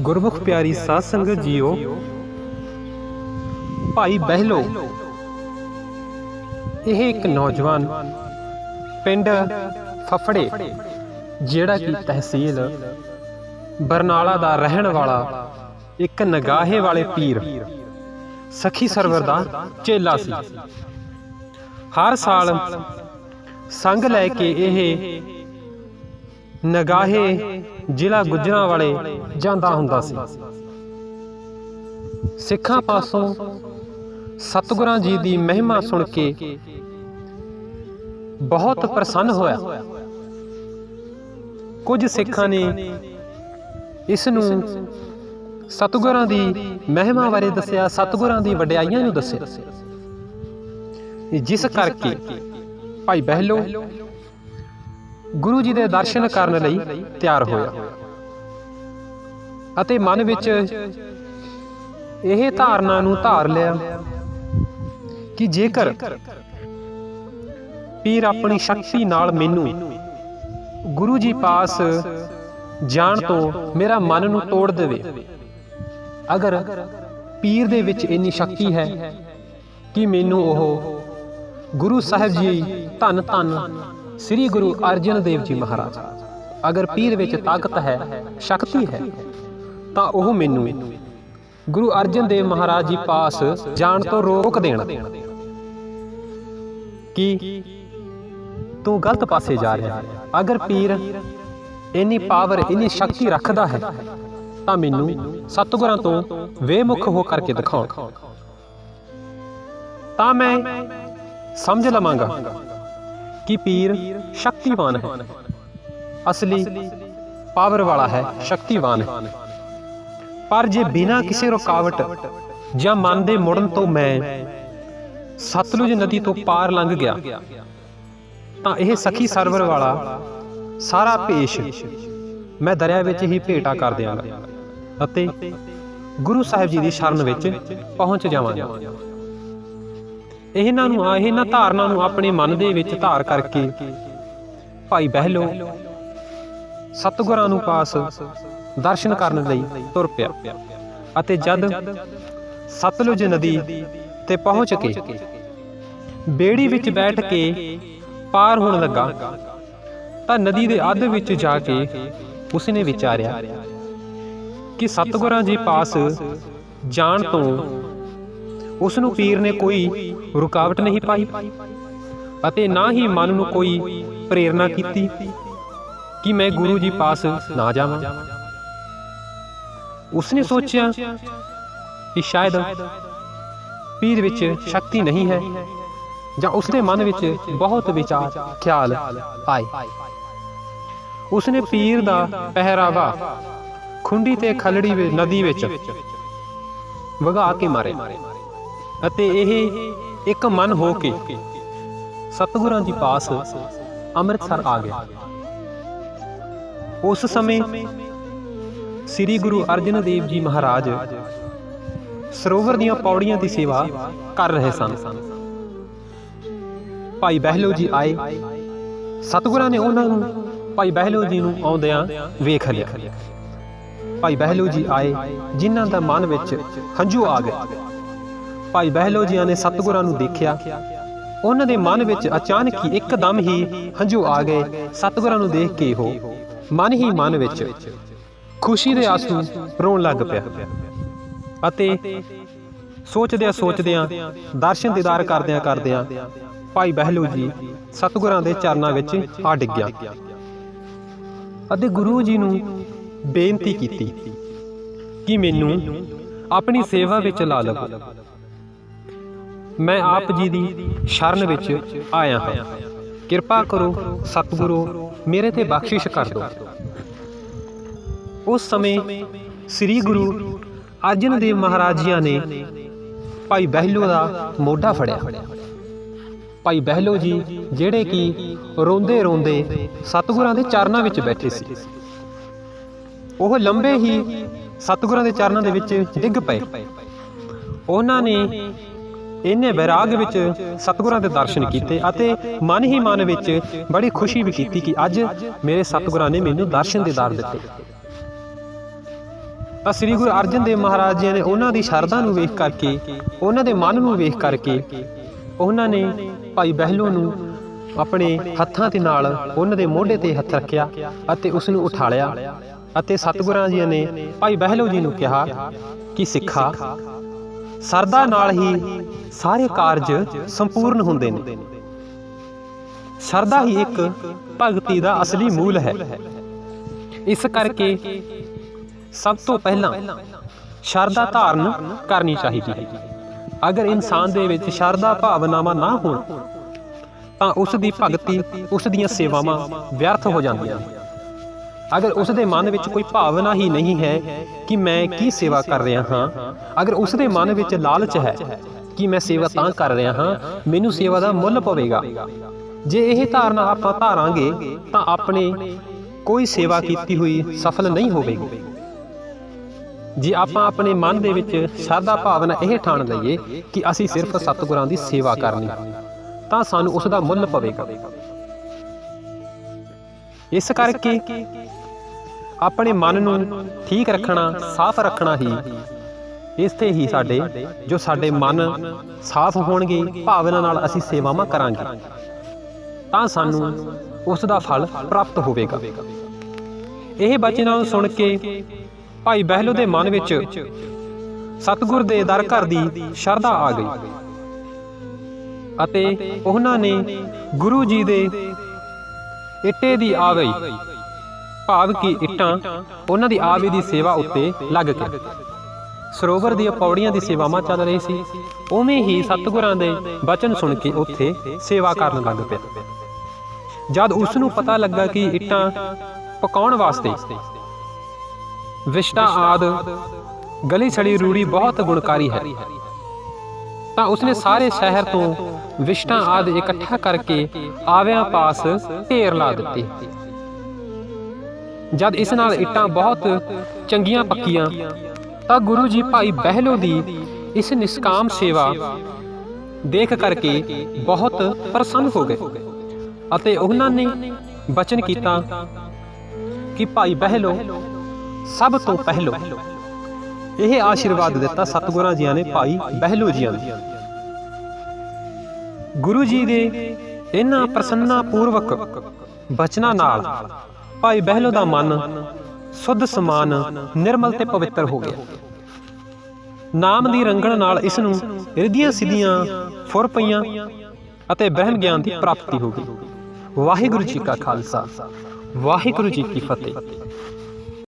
ਗੁਰਮੁਖ ਪਿਆਰੀ ਸਾਧ ਸੰਗਤ ਜੀਓ, ਭਾਈ ਬਹਿਲੋ। ਇਹ ਇੱਕ ਨੌਜਵਾਨ ਪਿੰਡ ਫਫੜੇ, ਜਿਹੜਾ ਕਿ ਤਹਿਸੀਲ ਬਰਨਾਲਾ ਦਾ ਰਹਿਣ ਵਾਲਾ ਇੱਕ ਨਗਾਹੇ ਵਾਲੇ ਪੀਰ, ਸਖੀ ਸਰਵਰ ਦਾ ਚੇਲਾ ਸੀ। ਹਰ ਸਾਲ ਸੰਗ ਲੈ ਕੇ ਇਹ ਨਗਾਹੇ ਜ਼ਿਲ੍ਹਾ ਗੁਜਰਾਂ ਵਾਲੇ ਜਾਂਦਾ ਹੁੰਦਾ ਸੀ। ਸਿੱਖਾਂ ਪਾਸੋਂ ਸਤਿਗੁਰਾਂ ਜੀ ਦੀ ਮਹਿਮਾ ਸੁਣ ਕੇ ਬਹੁਤ ਪ੍ਰਸੰਨ ਹੋਇਆ। ਕੁਝ ਸਿੱਖਾਂ ਨੇ ਇਸ ਨੂੰ ਸਤਿਗੁਰਾਂ ਦੀ ਮਹਿਮਾ ਬਾਰੇ ਦੱਸਿਆ ਸਤਿਗੁਰਾਂ ਦੀ ਵਡਿਆਈਆਂ ਨੂੰ ਦੱਸਿਆ। ਜਿਸ ਕਰਕੇ ਭਾਈ ਬਹਿਲੋ ਗੁਰੂ ਜੀ ਦੇ ਦਰਸ਼ਨ ਕਰਨ ਲਈ ਤਿਆਰ ਹੋਇਆ। ਅਤੇ ਮਨ ਵਿੱਚ ਇਹ ਧਾਰਨਾ ਨੂੰ ਧਾਰ ਲਿਆ ਕਿ ਜੇਕਰ ਪੀਰ ਆਪਣੀ ਸ਼ਕਤੀ ਨਾਲ ਮੈਨੂੰ ਗੁਰੂ ਜੀ ਪਾਸ ਜਾਣ ਤੋਂ ਮੇਰਾ ਮਨ ਨੂੰ ਤੋੜ ਦੇਵੇ, ਅਗਰ ਪੀਰ ਦੇ ਵਿੱਚ ਇੰਨੀ ਸ਼ਕਤੀ ਹੈ ਕਿ ਮੈਨੂੰ ਉਹ ਗੁਰੂ ਸਾਹਿਬ ਜੀ ਧੰਨ ਧੰਨ ਸ੍ਰੀ ਗੁਰੂ ਅਰਜਨ ਦੇਵ ਜੀ ਮਹਾਰਾਜ, ਅਗਰ ਪੀਰ ਵਿੱਚ ਤਾਕਤ ਹੈ, ਸ਼ਕਤੀ ਹੈ, ਤਾਂ ਉਹ ਮੈਨੂੰ ਗੁਰੂ ਅਰਜਨ ਦੇਵ ਮਹਾਰਾਜ ਜੀ ਪਾਸ ਜਾਣ ਤੋਂ ਰੋਕ ਦੇਣ। ਕਿ ਤੂੰ ਗਲਤ ਪਾਸੇ ਜਾ ਰਿਹਾ ਹੈ? ਅਗਰ ਪੀਰ ਇੰਨੀ ਪਾਵਰ, ਇੰਨੀ ਸ਼ਕਤੀ ਰੱਖਦਾ ਹੈ, ਤਾਂ ਮੈਨੂੰ ਸਤਿਗੁਰਾਂ ਤੋਂ ਵੇਮੁਖ ਹੋ ਕਰਕੇ ਦਿਖਾਉਣ। ਤਾਂ ਮੈਂ ਸਮਝ ਲਵਾਂਗਾ। ਕਿ ਪੀਰ ਸ਼ਕਤੀਵਾਨ ਹੈ? ਅਸਲੀ ਪਾਵਰ ਵਾਲਾ ਹੈ, ਸ਼ਕਤੀਵਾਨ ਹੈ। ਪਰ ਜੇ ਬਿਨਾਂ ਕਿਸੇ ਰੁਕਾਵਟ ਜਾਂ ਮਨ ਦੇ ਮੁੜਨ ਤੋਂ ਮੈਂ ਸਤਲੁਜ ਨਦੀ ਤੋਂ ਪਾਰ ਲੰਘ ਗਿਆ, ਤਾਂ ਇਹ ਸਖੀ ਸਰਵਰ ਵਾਲਾ ਸਾਰਾ ਪੇਸ਼ ਮੈਂ ਦਰਿਆ ਵਿੱਚ ਹੀ ਭੇਟਾ ਕਰ ਦਿਆਂਗਾ ਅਤੇ ਗੁਰੂ ਸਾਹਿਬ ਜੀ ਦੀ ਸ਼ਰਨ ਵਿੱਚ ਪਹੁੰਚ ਜਾਵਾਂਗਾ। ਇਹਨਾਂ ਨੂੰ ਆ, ਇਹਨਾਂ ਧਾਰਨਾ ਨੂੰ ਆਪਣੇ ਮਨ ਦੇ ਵਿੱਚ ਧਾਰ ਕਰਕੇ। ਭਾਈ ਬਹਿਲੋ, ਸਤਿਗੁਰਾਂ ਨੂੰ ਪਾਸ ਦਰਸ਼ਨ ਕਰਨ ਲਈ ਤੁਰ ਪਿਆ। ਅਤੇ ਜਦ ਸਤਲੁਜ ਨਦੀ ਤੇ ਪਹੁੰਚ ਕੇ ਬੇੜੀ ਵਿੱਚ ਬੈਠ ਕੇ ਪਾਰ ਹੋਣ ਲੱਗਾ, ਤਾਂ ਨਦੀ ਦੇ ਅੱਧ ਵਿੱਚ ਜਾ ਕੇ ਉਸਨੇ ਵਿਚਾਰਿਆ ਕਿ ਸਤਿਗੁਰਾਂ ਜੀ ਪਾਸ ਜਾਣ ਤੋਂ ਉਸ ਨੂੰ ਪੀਰ ਨੇ ਕੋਈ ਰੁਕਾਵਟ ਨਹੀਂ ਪਾਈ ਅਤੇ ਨਾ ਹੀ ਮਨ ਨੂੰ ਕੋਈ ਪ੍ਰੇਰਣਾ ਕੀਤੀ ਕਿ ਮੈਂ ਗੁਰੂ ਜੀ ਪਾਸ ਨਾ ਜਾਵਾਂ। ਉਸਨੇ ਸੋਚਿਆ ਕਿ ਸ਼ਾਇਦ ਪੀਰ ਵਿੱਚ ਸ਼ਕਤੀ ਨਹੀਂ ਹੈ ਜਾਂ ਉਸਦੇ ਮਨ ਵਿੱਚ ਬਹੁਤ ਵਿਚਾਰ, ਖਿਆਲ ਆਏ। ਉਸਨੇ ਪੀਰ ਦਾ ਪਹਿਰਾਵਾ ਖੁੰਡੀ ਤੇ ਖਲੜੀ ਨਦੀ ਵਿੱਚ ਵਗਾ ਕੇ ਮਾਰੇ ਅਤੇ ਇਹ ਇੱਕ ਮਨ ਹੋ ਕੇ ਸਤਿਗੁਰਾਂ ਜੀ ਪਾਸ ਅੰਮ੍ਰਿਤਸਰ ਆ ਗਿਆ। ਉਸ ਸਮੇਂ ਸ੍ਰੀ ਗੁਰੂ ਅਰਜਨ ਦੇਵ ਜੀ ਮਹਾਰਾਜ ਸਰੋਵਰ ਦੀਆਂ ਪੌੜੀਆਂ ਦੀ ਸੇਵਾ ਕਰ ਰਹੇ ਸਨ। ਭਾਈ ਬਹਿਲੋ ਜੀ ਆਏ। ਸਤਿਗੁਰਾਂ ਨੇ ਉਹਨਾਂ ਨੂੰ ਭਾਈ ਬਹਿਲੋ ਜੀ ਨੂੰ ਆਉਂਦਿਆਂ ਵੇਖ ਲਿਆ। ਭਾਈ ਬਹਿਲੋ ਜੀ ਆਏ, ਜਿਨ੍ਹਾਂ ਦਾ ਮਨ ਵਿੱਚ ਹੰਝੂ ਆ ਗਏ। ਭਾਈ ਬਹਿਲੋ ਜੀਆਂ ਨੇ ਸਤਿਗੁਰਾਂ ਨੂੰ ਦੇਖਿਆ। ਉਹਨਾਂ ਦੇ ਮਨ ਵਿੱਚ ਅਚਾਨਕ ਹੀ ਇੱਕਦਮ ਹੀ ਹੰਝੂ ਆ ਗਏ। ਸਤਿਗੁਰਾਂ ਨੂੰ ਦੇਖ ਕੇ ਉਹ ਮਨ ਹੀ ਮਨ ਵਿੱਚ ਖੁਸ਼ੀ ਦੇ ਆਸੂ ਰੋਣ ਲੱਗ ਪਿਆ। ਅਤੇ ਸੋਚਦਿਆਂ ਸੋਚਦਿਆਂ, ਦਰਸ਼ਨ ਦੀਦਾਰ ਕਰਦਿਆਂ ਕਰਦਿਆਂ ਭਾਈ ਬਹਿਲੋ ਜੀ ਸਤਿਗੁਰਾਂ ਦੇ ਚਰਨਾਂ ਵਿੱਚ ਆ ਡਿੱਗਿਆ। ਅਤੇ ਗੁਰੂ ਜੀ ਨੂੰ ਬੇਨਤੀ ਕੀਤੀ ਕਿ ਮੈਨੂੰ ਆਪਣੀ ਸੇਵਾ ਵਿੱਚ ਲਾ ਲਵੋ। ਮੈਂ ਆਪ ਜੀ ਦੀ ਸ਼ਰਨ ਵਿੱਚ ਆਇਆ ਹਾਂ। ਕਿਰਪਾ ਕਰੋ ਸਤਿਗੁਰੂ, ਮੇਰੇ ਤੇ ਬਖਸ਼ਿਸ਼ ਕਰ ਦਿਓ। ਉਸ ਸਮੇਂ ਸ੍ਰੀ ਗੁਰੂ ਅਰਜਨ ਦੇਵ ਮਹਾਰਾਜ ਜੀਆਂ ਨੇ ਭਾਈ ਬਹਿਲੋ ਦਾ ਮੋਢਾ ਫੜਿਆ। ਭਾਈ ਬਹਿਲੋ ਜੀ ਜਿਹੜੇ ਕਿ ਰੋਂਦੇ ਰੋਂਦੇ ਸਤਿਗੁਰਾਂ ਦੇ ਚਰਨਾਂ ਵਿੱਚ ਬੈਠੇ ਸੀ। ਉਹ ਲੰਬੇ ਹੀ ਸਤਿਗੁਰਾਂ ਦੇ ਚਰਨਾਂ ਦੇ ਵਿੱਚ ਡਿੱਗ ਪਏ। ਉਹਨਾਂ ਨੇ ਇਹਨੇ ਵੈਰਾਗ ਵਿੱਚ ਸਤਿਗੁਰਾਂ ਦੇ ਦਰਸ਼ਨ ਕੀਤੇ ਅਤੇ ਮਨ ਹੀ ਮਨ ਵਿੱਚ ਬੜੀ ਖੁਸ਼ੀ ਵੀ ਕੀਤੀ ਕਿ ਅੱਜ ਮੇਰੇ ਸਤਿਗੁਰਾਂ ਨੇ ਮੈਨੂੰ ਦਰਸ਼ਨ ਦੀਦਾਰ ਦਿੱਤੇ। ਤਾਂ ਸ੍ਰੀ ਗੁਰੂ ਅਰਜਨ ਦੇਵ ਮਹਾਰਾਜ ਜੀ ਨੇ ਉਹਨਾਂ ਦੀ ਸ਼ਰਧਾ ਨੂੰ ਵੇਖ ਕਰਕੇ, ਉਹਨਾਂ ਦੇ ਮਨ ਨੂੰ ਵੇਖ ਕਰਕੇ ਉਹਨਾਂ ਨੇ ਭਾਈ ਬਹਿਲੂ ਨੂੰ ਆਪਣੇ ਹੱਥਾਂ ਦੇ ਨਾਲ ਉਹਨਾਂ ਦੇ ਮੋਢੇ ਤੇ ਹੱਥ ਰੱਖਿਆ ਅਤੇ ਉਸ ਨੂੰ ਉਠਾਲਿਆ ਅਤੇ ਸਤਿਗੁਰਾਂ ਜੀ ਨੇ ਭਾਈ ਬਹਿਲੂ ਜੀ ਨੂੰ ਕਿਹਾ ਕਿ ਸਿੱਖਾ, ਸਰਦਾ ਨਾਲ ਹੀ ਸਾਰੇ ਕਾਰਜ ਸੰਪੂਰਨ ਹੁੰਦੇ ਨੇ। ਸਰਦਾ ਹੀ ਇੱਕ ਭਗਤੀ ਦਾ ਅਸਲੀ ਮੂਲ ਹੈ। ਇਸ ਕਰਕੇ ਸਭ ਤੋਂ ਪਹਿਲਾਂ ਸ਼ਰਧਾ ਧਾਰਨ ਕਰਨੀ ਚਾਹੀਦੀ ਹੈ। ਅਗਰ ਇਨਸਾਨ ਦੇ ਵਿੱਚ ਸ਼ਰਧਾ ਭਾਵਨਾਵਾਂ ਨਾ ਹੋਣ ਤਾਂ ਉਸ ਦੀ ਭਗਤੀ ਉਸ ਦੀਆਂ ਸੇਵਾਵਾਂ ਵਿਅਰਥ ਹੋ ਜਾਂਦੀਆਂ ਨੇ। ਅਗਰ ਉਸ ਦੇ ਮਨ ਵਿੱਚ ਕੋਈ ਭਾਵਨਾ ਹੀ ਨਹੀਂ ਹੈ ਕਿ ਮੈਂ ਕੀ ਸੇਵਾ ਕਰ ਰਿਹਾ ਹਾਂ ਅਗਰ ਉਸ ਦੇ ਮਨ ਵਿੱਚ ਲਾਲਚ ਹੈ ਕਿ ਮੈਂ ਸੇਵਾ ਤਾਂ ਕਰ ਰਿਹਾ ਹਾਂ, ਮੈਨੂੰ ਸੇਵਾ ਦਾ ਮੁੱਲ ਪਵੇਗਾ। ਜੇ ਇਹ ਧਾਰਨਾ ਆਪਾਂ ਧਾਰਾਂਗੇ, ਤਾਂ ਆਪਣੇ ਕੋਈ ਸੇਵਾ ਕੀਤੀ ਹੋਈ ਸਫਲ ਨਹੀਂ ਹੋਵੇਗੀ। ਜੇ ਆਪਾਂ ਆਪਣੇ ਮਨ ਦੇ ਵਿੱਚ ਸ਼ਰਧਾ ਭਾਵਨਾ ਇਹ ਠਾਣ ਲਈਏ ਕਿ ਅਸੀਂ ਸਿਰਫ ਸਤਿਗੁਰਾਂ ਦੀ ਸੇਵਾ ਕਰਨੀ, ਤਾਂ ਸਾਨੂੰ ਉਸ ਦਾ ਮੁੱਲ ਪਵੇਗਾ। ਇਸ ਕਰਕੇ ਆਪਣੇ ਮਨ ਨੂੰ ਠੀਕ ਰੱਖਣਾ, ਸਾਫ਼ ਰੱਖਣਾ ਹੀ ਇਸ ਤੇ ਹੀ ਸਾਡੇ, ਜੋ ਸਾਡੇ ਮਨ ਸਾਫ਼ ਹੋਣਗੇ ਭਾਵਨਾ ਨਾਲ ਅਸੀਂ ਸੇਵਾਵਾਂ ਕਰਾਂਗੇ। ਤਾਂ ਸਾਨੂੰ ਉਸ ਦਾ ਫਲ ਪ੍ਰਾਪਤ ਹੋਵੇਗਾ। ਇਹ ਬਚਨਾਂ ਨੂੰ ਸੁਣ ਕੇ ਭਾਈ ਬਹਿਲੋ ਦੇ ਮਨ ਵਿੱਚ ਸਤਿਗੁਰ ਦੇ ਦਰ ਘਰ ਦੀ ਸ਼ਰਧਾ ਆ ਗਈ। ਅਤੇ ਉਹਨਾਂ ਨੇ ਗੁਰੂ ਜੀ ਦੇ ਇੱਟੇ ਦੀ ਆਵਈ, ਭਾਵ ਕਿ ਇੱਟਾਂ ਉਹਨਾਂ ਦੀ ਆਵੇ ਦੀ ਸੇਵਾ ਉੱਤੇ ਲੱਗ ਕੇ। ਸਰੋਵਰ ਦੀਆਂ ਪੌੜੀਆਂ ਦੀ ਸੇਵਾਵਾਂ ਚੱਲ ਰਹੀ ਸੀ। ਉਵੇਂ ਹੀ ਸਤਿਗੁਰਾਂ ਦੇ ਬਚਨ ਸੁਣ ਕੇ ਉੱਥੇ ਸੇਵਾ ਕਰਨ ਲੱਗ ਪਿਆ। ਜਦ ਉਸ ਨੂੰ ਪਤਾ ਲੱਗਾ ਕਿ ਇੱਟਾਂ ਪਕਾਉਣ ਵਾਸਤੇ ਵਿਸ਼ਟਾ ਆਦ, ਗਲੀ ਛੜੀ ਰੂੜੀ ਬਹੁਤ ਗੁਣਕਾਰੀ ਹੈ, ਤਾਂ ਉਸਨੇ ਸਾਰੇ ਸ਼ਹਿਰ ਤੋਂ ਵਿਸ਼ਟਾ ਆਦ ਇਕੱਠਾ ਕਰਕੇ ਆਵਿਆਂ ਪਾਸ ਢੇਰ ਲਾ ਦਿੱਤੇ। ਜਦ ਇਸ ਨਾਲ ਇੱਟਾਂ ਬਹੁਤ ਚੰਗੀਆਂ ਪੱਕੀਆਂ ਤਾਂ ਗੁਰੂ ਜੀ ਭਾਈ ਬਹਿਲੋ ਦੀ ਇਸ ਨਿਸਕਾਮ ਸੇਵਾ ਦੇਖ ਕਰਕੇ ਬਹੁਤ ਪ੍ਰਸੰਨ ਹੋ ਗਏ ਅਤੇ ਉਹਨਾਂ ਨੇ ਬਚਨ ਕੀਤਾ ਕਿ ਭਾਈ ਬਹਿਲੋ ਸਭ ਤੋਂ ਪਹਿਲੋ। ਇਹ ਆਸ਼ੀਰਵਾਦ ਦਿੱਤਾ ਸਤਿਗੁਰਾਂ ਜੀਆਂ ਨੇ ਭਾਈ ਬਹਿਲੋ ਜੀਆਂ ਨੂੰ। ਗੁਰੂ ਜੀ ਦੇ ਇਹਨਾਂ ਪ੍ਰਸੰਨਾ ਪੂਰਵਕ ਬਚਨਾਂ ਨਾਲ ਭਾਈ ਬਹਿਲੋ ਦਾ ਮਨ ਸੁੱਧ ਸਮਾਨ ਨਿਰਮਲ ਤੇ ਪਵਿੱਤਰ ਹੋ ਗਿਆ। ਨਾਮ ਦੀ ਰੰਗਣ ਨਾਲ ਇਸ ਨੂੰ ਰਿਧੀਆਂ ਸਿੱਧੀਆਂ ਫੁਰ ਪਈਆਂ ਅਤੇ ਬ੍ਰਹਮ ਗਿਆਨ ਦੀ ਪ੍ਰਾਪਤੀ ਹੋ ਗਈ। ਵਾਹਿਗੁਰੂ ਜੀ ਕਾ ਖਾਲਸਾ, ਵਾਹਿਗੁਰੂ ਜੀ ਕੀ ਫਤਿਹ।